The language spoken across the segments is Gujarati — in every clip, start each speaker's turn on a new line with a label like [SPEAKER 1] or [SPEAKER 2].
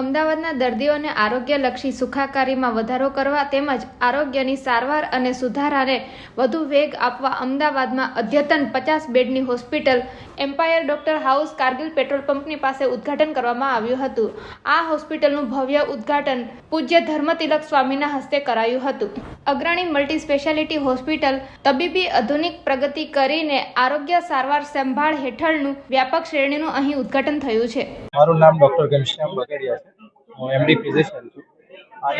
[SPEAKER 1] અમદાવાદના દર્દીઓને આરોગ્યલક્ષી સુખાકારીમાં વધારો કરવા તેમજ આરોગ્યની સારવાર અને સુધારાને વધુ વેગ આપવા અમદાવાદમાં અદ્યતન પચાસ બેડની hospital empire doctor house Kargil petrol પંપની પાસે ઉદ્ઘાટન કરવામાં આવ્યું હતું. આ હોસ્પિટલનું ભવ્ય ઉદ્ઘાટન પૂજ્ય ધર્મતિલક સ્વામીના હસ્તે કરાયું હતું. અગ્રણી મલ્ટી સ્પેશિયાલિટી હોસ્પિટલ તબીબી આધુનિક પ્રગતિ કરીને આરોગ્ય સારવાર સંભાળ હેઠળનું વ્યાપક શ્રેણીનું અહીં ઉદ્ઘાટન થયું છે.
[SPEAKER 2] મારું નામ ડોક્ટર ઘનશ્યામ બગડિયા છે. હું એમડી ફિઝિશિયન છું.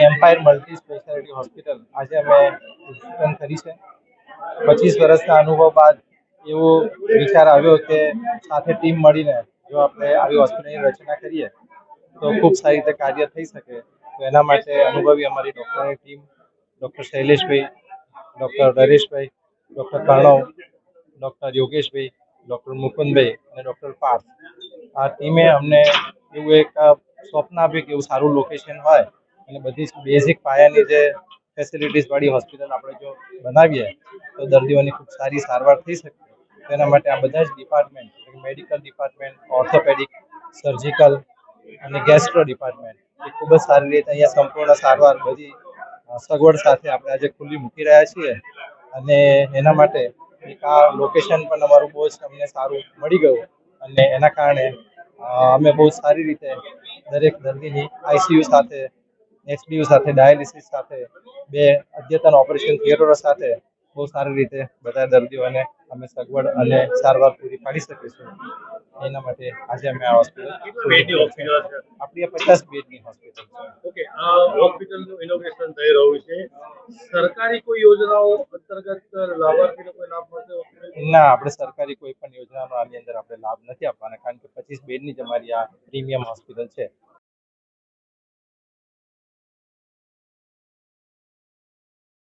[SPEAKER 2] એમ્પાયર મલ્ટી સ્પેશિયાલિટી હોસ્પિટલ આજે અમે ઉદ્ઘાટન કરી છે. પચીસ વર્ષના અનુભવ બાદ એવો વિચાર આવ્યો કે સાથે ટીમ મળીને જો આપણે આવી હોસ્પિટલની રચના કરીએ, તો ખૂબ સારી રીતે કાર્ય થઈ શકે. તો એના માટે અનુભવી અમારી ડૉક્ટરની team, doctor Shaileshbhai, doctor Nareshbhai, doctor Pranav, doctor Yogeshbhai, doctor Mukundbhai અને ડૉક્ટર પાર્થ. આ ટીમે અમને એવું એક સ્વપ્ન આપ્યું કે એવું સારું લોકેશન હોય અને બધી બેઝિક પાયાની જે ફેસિલિટીઝ વાળી હોસ્પિટલ આપણે જો બનાવીએ, તો દર્દીઓની ખૂબ સારી સારવાર થઈ શકે. તેના માટે આ બધા જ department medical department orthopaedic surgical અને ગેસ્ટ્રો ડિપાર્ટમેન્ટ એ ખૂબ જ સારી રીતે અહીંયા સંપૂર્ણ સારવાર બધી સગવડ સાથે આપણે આજે ખુલ્લી મૂકી રહ્યા છીએ. અને એના માટે એક આ લોકેશન પણ અમારું બહુ જ અમને સારું મળી ગયું. અને એના કારણે અમે બહુ સારી રીતે દરેક દર્દીની આઈસીયુ સાથે એક્સડીયુ સાથે, ડાયાલિસિસ સાથે, બે અદ્યતન ઓપરેશન થિયેટરો સાથે બહુ સારી રીતે બધા દર્દીઓને અમે સગવડ અને સારવાર પૂરી પાડી શકીશું. એના માટે આજે અમે આ હોસ્પિટલ આપણી પચાસ બેડની હોસ્પિટલ
[SPEAKER 3] ઓકે, આ હોસ્પિટલનું ઇનોગ્રેશન થઈ રહ્યું છે. સરકારી કોઈ યોજનાઓ અંતર્ગત લાભાર્થીને કોઈ લાભ મળશે
[SPEAKER 2] ના, આપણે સરકારી કોઈ પણ યોજનાનો આની અંદર આપણે લાભ નથી આપવાના, કારણ કે પચીસ બેડની જ અમારી આ પ્રીમિયમ હોસ્પિટલ છે.